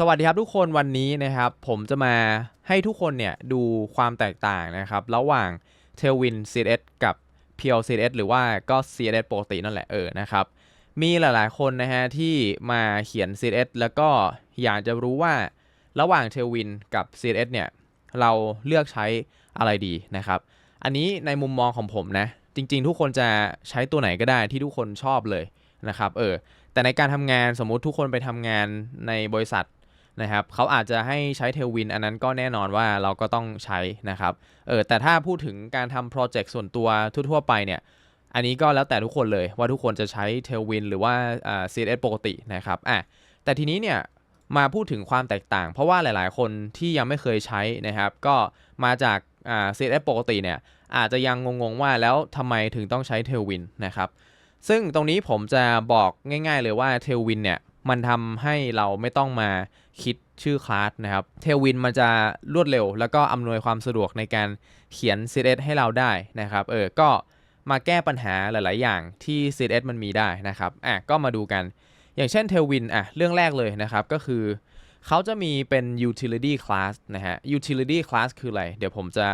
สวัสดีครับทุกคนวันนี้นะครับ ผมจะมาให้ทุกคนเนี่ยดูความแตกต่างนะครับ ระหว่าง Tailwind CSS กับ Pure CSS หรือว่าก็ CSS ปกตินั่นแหละเออนะครับ มีหลายๆคนนะฮะที่มาเขียน CSS แล้วก็อยากจะรู้ว่าระหว่าง Tailwind กับ CSS เนี่ยเราเลือกใช้อะไรดีนะครับ อันนี้ในมุมมองของผมนะ จริงๆ ทุกคนจะใช้ตัวไหนก็ได้ที่ทุกคนชอบเลยนะครับเออแต่ในการทำงานสมมุติทุกคนไปทำงานในบริษัท นะครับเขาอาจจะให้ใช้เทลวินอันนั้นก็แน่นอนว่าเราก็ต้องใช้นะครับเออแต่ถ้าพูดถึงการทำโปรเจกต์ส่วนตัวทั่วๆไปเนี่ยอันนี้ก็แล้วแต่ทุกคนเลยว่าทุกคนจะใช้ Tailwind หรือว่าอ่า CSS ปกตินะครับอะแต่ทีนี้เนี่ยมาพูดถึงความแตกต่าง เพราะว่าหลายๆ คนที่ยังไม่เคยใช้นะครับ ก็มาจากอ่า CSS ปกติเนี่ยอาจจะยังงงๆว่าแล้วทำไมถึงต้องใช้ Tailwind นะครับซึ่งตรงนี้ผมจะบอกง่าย ๆ เลยว่า Tailwind เนี่ย มันทำให้เราไม่ต้องมาคิดชื่อคลาสนะครับ Tailwind มันจะรวดเร็ว แล้วก็อำนวยความสะดวกในการเขียน CSS ให้เราได้นะครับเออก็มาแก้ปัญหาหลาย ๆ อย่างที่ CSS มันมีได้นะครับอะก็มาดูกัน อย่างเช่น Tailwind อะเรื่องแรกเลยนะครับก็คือเขาจะมีเป็น utility class นะฮะ utility class คืออะไร เดี๋ยวผมจะ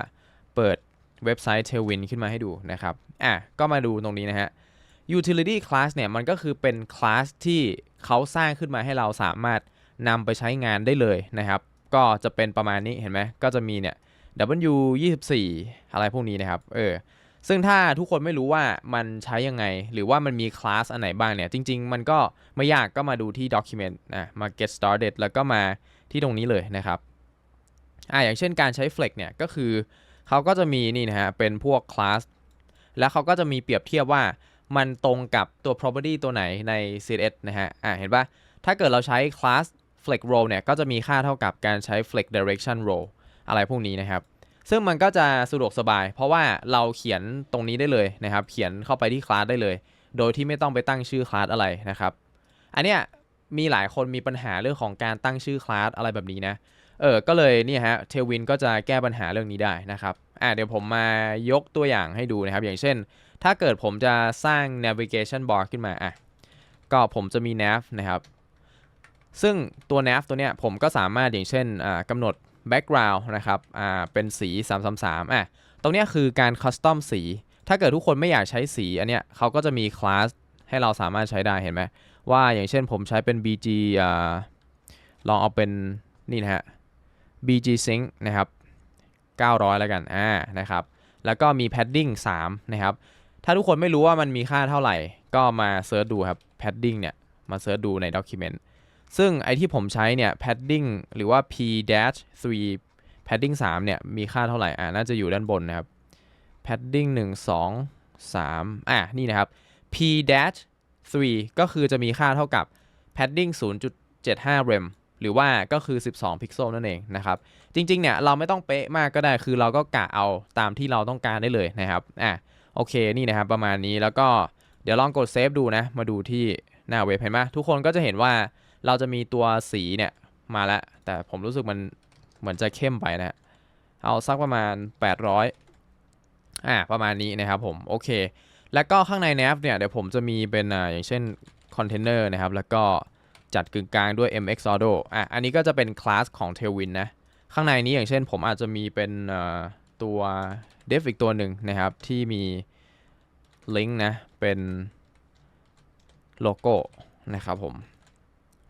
เปิดเว็บไซต์ Tailwind ขึ้นมาให้ดูนะครับ อะ ก็มาดูตรงนี้นะฮะ utility class เนี่ยมันก็คือเป็นคลาสที่เขาสร้างขึ้นมาให้เราสามารถนำไปใช้งานได้เลยนะครับ ก็จะเป็นประมาณนี้เห็นไหมก็จะมีเนี่ย W 24อะไรพวกนี้นะครับเออซึ่งถ้าทุกคนไม่รู้ว่ามันใช้ยังไง หรือว่ามันมีคลาสอันไหนบ้างเนี่ย จริง ๆ มันก็ไม่ยากก็มาดูที่ document นะมา get started แล้วก็มาที่ตรงนี้เลยนะครับอ่าอย่างเช่นการใช้ flex เนี่ยก็คือเขาก็จะมีนี่นะฮะเป็นพวกคลาสแล้วเขาก็จะมีเปรียบเทียบว่า มันตรงกับตัว property ตัวไหนใน CSS นะฮะ อ่าเห็นปะถ้าเกิดเราใช้คลาส flex row เนี่ย ก็จะมีค่าเท่ากับการใช้ flex direction row อะไรพวกนี้นะครับ ซึ่งมันก็จะสะดวกสบาย เพราะว่าเราเขียนตรงนี้ได้เลยนะครับ เขียนเข้าไปที่คลาสได้เลย โดยที่ไม่ต้องไปตั้งชื่อคลาสอะไรนะครับ อันเนี้ยมีหลายคนมีปัญหาเรื่องของการตั้งชื่อคลาสอะไรแบบนี้นะ เออ ก็เลยเนี่ยฮะ เทวินก็จะแก้ปัญหาเรื่องนี้ได้นะครับ อ่าเดี๋ยวผมมายกตัวอย่างให้ดูนะครับ อย่างเช่น ถ้าเกิดผมจะสร้าง navigation bar ขึ้นมาอะก็ผมจะมี nav นะครับ ซึ่งตัว nav ตัวเนี้ยผมก็สามารถอย่างเช่นอ่ากำหนด background นะครับอ่าเป็นสี 333อะตรงเนี้ยคือการ custom สี ถ้าเกิดทุกคนไม่อยากใช้สีอันเนี้ยเขาก็จะมีคลาสให้เราสามารถใช้ได้เห็นไหมว่าอย่างเช่นผมใช้เป็น bg อ่าลองเอาเป็นนี่นะฮะ bg sync นะครับ 900 แล้วกันอ่านะครับแล้วก็มี padding 3 นะครับ ถ้าทุกคนไม่รู้ว่ามันมีค่าเท่าไหร่ ก็มาเซิร์ชดูครับ padding เนี่ย มาเซิร์ชดูใน document ซึ่งไอที่ผมใช้เนี่ย padding หรือว่า p dash 3 padding 3 เนี่ย มีค่าเท่าไหร่ อ่าน่าจะอยู่ด้านบนนะครับ padding 1 2 3 อะ นี่นะครับ p dash 3ก็คือจะมีค่าเท่ากับ padding 0.75 rem หรือว่าก็คือ 12 พิกเซลนั่นเองนะครับ จริงๆ เนี่ย เราไม่ต้องเป๊ะมากก็ได้ คือเราก็กะเอาตามที่เราต้องการได้เลยนะครับ อะ โอเคนี่นะครับประมาณนี้แล้วก็เดี๋ยวลองกดเซฟดูนะ มาดูที่หน้าเว็บเห็นไหมทุกคนก็จะเห็นว่าเราจะมีตัวสีเนี่ยมาแล้ว แต่ผมรู้สึกมันเหมือนจะเข้มไปนะเอาสักประมาณ 800อ่าประมาณนี้นะครับผมโอเค แล้วก็ข้างใน nav เนี่ยเดี๋ยวผมจะมีเป็นอ่าอย่างเช่นคอนเทนเนอร์นะครับแล้วก็จัดกึ่งกลางด้วย mx auto อะอันนี้ก็จะเป็นคลาสของ tailwind นะข้างในนี้อย่างเช่นผมอาจจะมีเป็นอ่า ตัว def อีกตัวหนึ่งนะครับ ที่มีลิงก์นะ เป็นโลโก้นะครับผม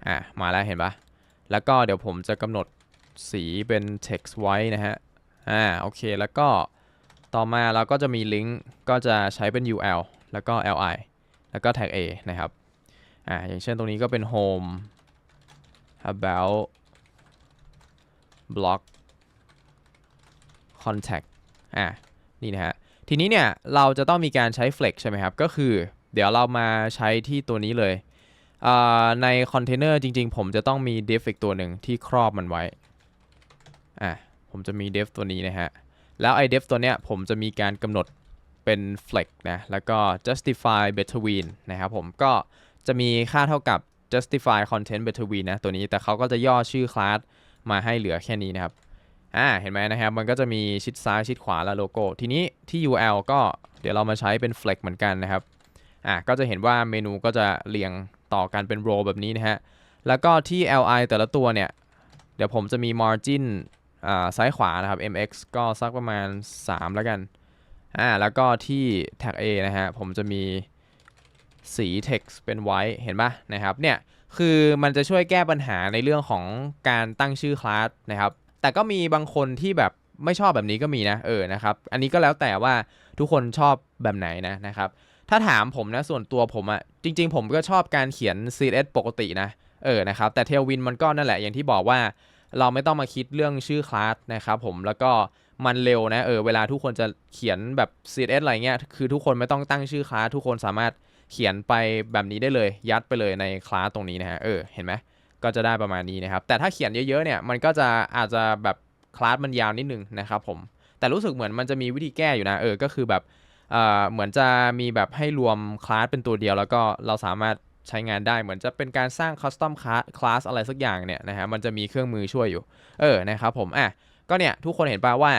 อะ มาแล้วเห็นปะแล้วก็เดี๋ยวผมจะกำหนดสีเป็น text ไว้นะฮะ อ่า โอเค แล้วก็ต่อมาเราก็จะมีลิงก์ก็จะใช้เป็น UL แล้วก็ li แล้วก็ tag a นะครับ อ่า อย่างเช่นตรงนี้ก็เป็น home about blog contact อ่านี่นะฮะ ทีนี้เนี่ยเราจะต้องมีการใช้ flex ใช่ไหมครับ ก็คือเดี๋ยวเรามาใช้ที่ตัวนี้เลย ในคอนเทนเนอร์จริง ๆ ผมจะต้องมี div อีกตัวหนึ่งที่ครอบมันไว้ อะผมจะมี div ตัวนี้นะฮะ แล้วไอ้ div ตัวเนี้ยผมจะมีการกำหนดเป็น flex นะ แล้วก็ justify between นะครับผมก็จะมีค่าเท่ากับ justify content between นะตัวนี้แต่เขาก็จะย่อชื่อคลาสมาให้เหลือแค่นี้นะครับ อ่าเห็นไหมนะครับ มันก็จะมีชิดซ้ายชิดขวาและโลโก้ ทีนี้ที่ UL ก็เดี๋ยวเรามาใช้เป็น flex เหมือนกันนะครับอะก็จะเห็นว่าเมนูก็จะเรียงต่อกันเป็นโรแบบนี้นะฮะ แล้วก็ที่ li แต่ละตัวเนี่ย เดี๋ยวผมจะมี margin อ่าซ้ายขวานะครับ mx ก็สักประมาณ 3 แล้วกันอ่าแล้วก็ที่ tag a นะฮะ ผมจะมีสี text เป็น white เห็นปะนะครับเนี่ยคือมันจะช่วยแก้ปัญหาในเรื่องของการตั้งชื่อคลาสนะครับ แต่ก็มีบางคนที่แบบไม่ชอบแบบนี้ก็มีนะเออนะครับ อันนี้ก็แล้วแต่ว่าทุกคนชอบแบบไหนนะนะครับ ถ้าถามผมนะส่วนตัวผมอะจริง ๆ ผมก็ชอบการเขียน CSS ปกตินะเออนะครับแต่ Tailwind มันก็นั่นแหละอย่างที่บอกว่า เราไม่ต้องมาคิดเรื่องชื่อคลาสนะครับผมแล้วก็มันเร็วนะเออเวลาทุกคนจะเขียนแบบ CSS อะไรเงี้ยคือทุกคนไม่ต้องตั้งชื่อคลาสทุกคนสามารถเขียนไปแบบนี้ได้เลย ยัดไปเลยในคลาสตรงนี้นะฮะเออเห็นไหม ก็จะได้ประมาณนี้นะครับ แต่ถ้าเขียนเยอะๆเนี่ยมันก็จะอาจจะแบบคลาสมันยาวนิดนึงนะครับผม แต่รู้สึกเหมือนมันจะมีวิธีแก้อยู่นะเออ ก็คือแบบเอ่อเหมือนจะมีแบบให้รวมคลาสเป็นตัวเดียว แล้วก็เราสามารถใช้งานได้เหมือนจะเป็นการสร้างคัสตอมคลาสอะไรสักอย่างเนี่ยนะฮะมันจะมีเครื่องมือช่วยอยู่ เออนะครับผมอะก็เนี่ยทุกคนเห็นป่าว่า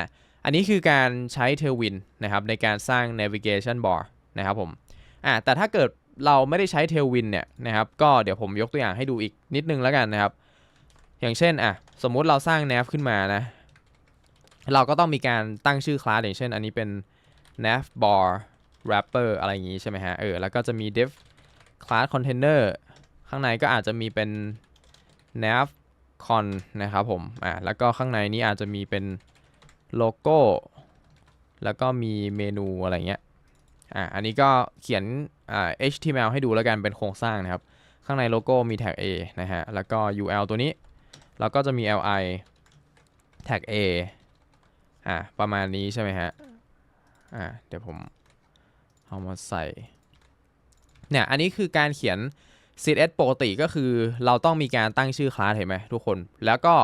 อันนี้คือการใช้ Tailwind นะครับในการสร้าง navigation bar นะครับผมอะแต่ถ้าเกิด เราไม่ได้ใช้ Tailwind เนี่ยนะครับก็เดี๋ยวผมยกตัวอย่างให้ดูอีกนิดนึงแล้วกันนะครับ อย่างเช่นอะสมมุติเราสร้าง nav ขึ้นมานะ เราก็ต้องมีการตั้งชื่อคลาสอย่างเช่น อันนี้เป็น nav bar wrapper อะไรอย่างงี้ใช่ไหมฮะเออแล้วก็จะมี div class container ข้างในก็อาจจะมีเป็น nav con นะครับผมอ่าแล้วก็ข้างในนี้อาจจะมีเป็นโลโก้แล้วก็มีเมนูอะไรเงี้ย อ่าอันนี้ก็เขียนอ่า HTML ให้ดูแล้วกันเป็นโครงสร้างนะครับ ข้างในโลโก้มี tag A นะฮะ แล้วก็ UL ตัวนี้ แล้วก็จะมี li tag A อ่าประมาณนี้ใช่ไหมฮะ อ่าเดี๋ยวผมเอามาใส่ เนี่ย อันนี้คือการเขียน CSS ปกติก็คือเราต้องมีการตั้งชื่อคลาสเห็นไหมทุกคน แล้วก็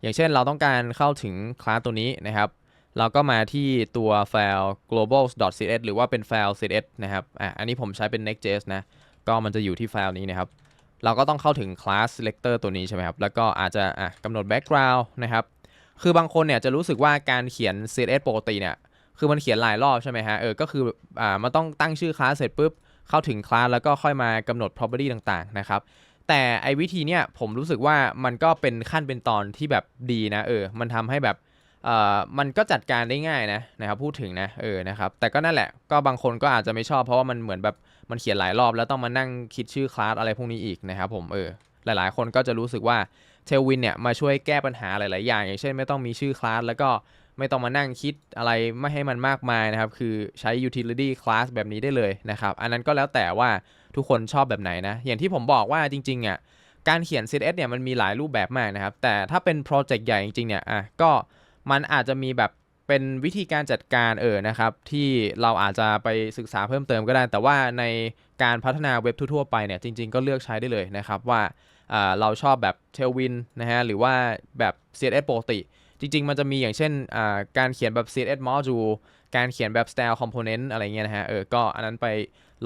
อย่างเช่นเราต้องการเข้าถึงคลาสตัวนี้นะครับ เราก็มาที่ตัวไฟล์ global.cs หรือว่าเป็นไฟล์ CSS นะครับ อะ อันนี้ผมใช้เป็น next.js นะ ก็มันจะอยู่ที่ไฟล์นี้นะครับ เราก็ต้องเข้าถึง class selector ตัวนี้ใช่ไหมครับ แล้วก็อาจจะอะกำหนด background นะครับ คือบางคนเนี่ยจะรู้สึกว่าการเขียน CSS ปกติเนี่ย คือมันเขียนหลายรอบใช่ไหมฮะ เออ ก็คือ อ่า มันต้องตั้งชื่อคลาสเสร็จปุ๊บ เข้าถึงคลาสแล้วก็ค่อยมากำหนด property ต่างๆ นะครับแต่ไอ้วิธีเนี้ยผมรู้สึกว่ามันก็เป็นขั้นเป็นตอนที่แบบดีนะเออ มันทำให้แบบ เอ่อมันก็จัดการได้ง่ายนะนะครับพูดถึงนะเออนะครับแต่ก็นั่นแหละก็บางคนก็อาจจะไม่ชอบเพราะว่ามันเหมือนแบบมันเขียนหลายรอบแล้วต้องมานั่งคิดชื่อคลาสอะไรพวกนี้อีกนะครับผมเออหลายๆ คนก็จะรู้สึกว่า Tailwind เนี่ยมาช่วยแก้ปัญหาหลาย ๆ อย่าง อย่างเช่นไม่ต้องมีชื่อคลาสแล้วก็ไม่ต้องมานั่งคิดอะไรไม่ให้มันมากมายนะครับ คือใช้ utility class แบบนี้ได้เลยนะครับ อันนั้นก็แล้วแต่ว่าทุกคนชอบแบบไหนนะ อย่างที่ผมบอกว่าจริงๆอะการเขียน CSS เนี่ยมันมีหลายรูปแบบมากนะครับ แต่ถ้าเป็นโปรเจกต์ใหญ่จริงๆเนี่ยอะก็ มันอาจจะมีแบบเป็นวิธีการจัดการเออนะครับ ที่เราอาจจะไปศึกษาเพิ่มเติมก็ได้ แต่ว่าในการพัฒนาเว็บทั่วไปเนี่ยจริง ๆ ก็เลือกใช้ได้เลยนะครับว่าเราชอบแบบ Tailwind นะฮะหรือว่าแบบ CSS ปกติ จริง ๆ มันจะมีอย่างเช่นการเขียนแบบ CSS module การเขียนแบบ style component อะไรเงี้ยนะฮะเออก็อันนั้นไป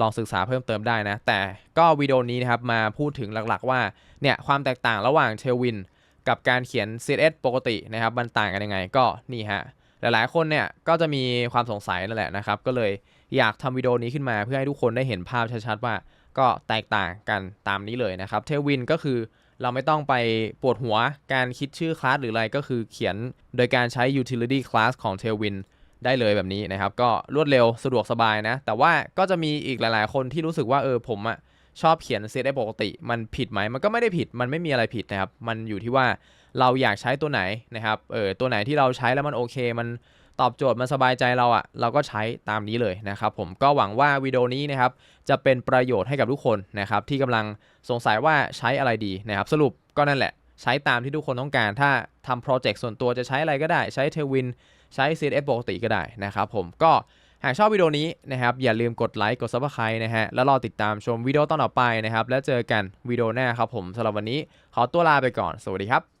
ลองศึกษาเพิ่มเติมได้นะ แต่ก็วิดีโอนี้นะครับมาพูดถึงหลักๆว่าเนี่ยความแตกต่างระหว่าง Tailwind กับการเขียน CSS ปกตินะครับมันต่างกันยังไงก็นี่ฮะหลายๆ คนเนี่ยก็จะมีความสงสัยนั่นแหละนะครับ ก็เลยอยากทำวิดีโอนี้ขึ้นมาเพื่อให้ทุกคนได้เห็นภาพชัดๆว่าก็แตกต่างกันตามนี้เลยนะครับ Tailwind ก็คือเราไม่ต้องไปปวดหัวการคิดชื่อคลาสหรืออะไรก็คือเขียนโดยการใช้ utility class ของ Tailwind ได้เลยแบบนี้นะครับ ก็รวดเร็วสะดวกสบายนะ แต่ว่าก็จะมีอีกหลายๆ คนที่รู้สึกว่าเออผมอะ ชอบเขียน CSS ปกติ มันผิดไหมมันก็ไม่ได้ผิดมันไม่มีอะไรผิดนะครับ มันอยู่ที่ว่าเราอยากใช้ตัวไหนนะครับเออตัวไหนที่เราใช้แล้วมันโอเค มันตอบโจทย์มันสบายใจเราอะเราก็ใช้ตามนี้เลยนะครับผมก็หวังว่าวิดีโอนี้นะครับจะเป็นประโยชน์ให้กับทุกคนนะครับที่กำลังสงสัยว่าใช้อะไรดีนะครับ สรุปก็นั่นแหละใช้ตามที่ทุกคนต้องการ ถ้าทำโปรเจกต์ส่วนตัวจะใช้อะไรก็ได้ ใช้ Tailwind ใช้ CSS ปกติก็ได้นะครับผมก็ หากชอบวิดีโอนี้นะครับอย่าลืมกดไลค์กด Subscribe นะฮะแล้วรอติดตามชมวิดีโอตอนต่อไปนะครับแล้วเจอกันวิดีโอหน้าครับผมสำหรับวันนี้ขอตัวลาไปก่อน สวัสดีครับ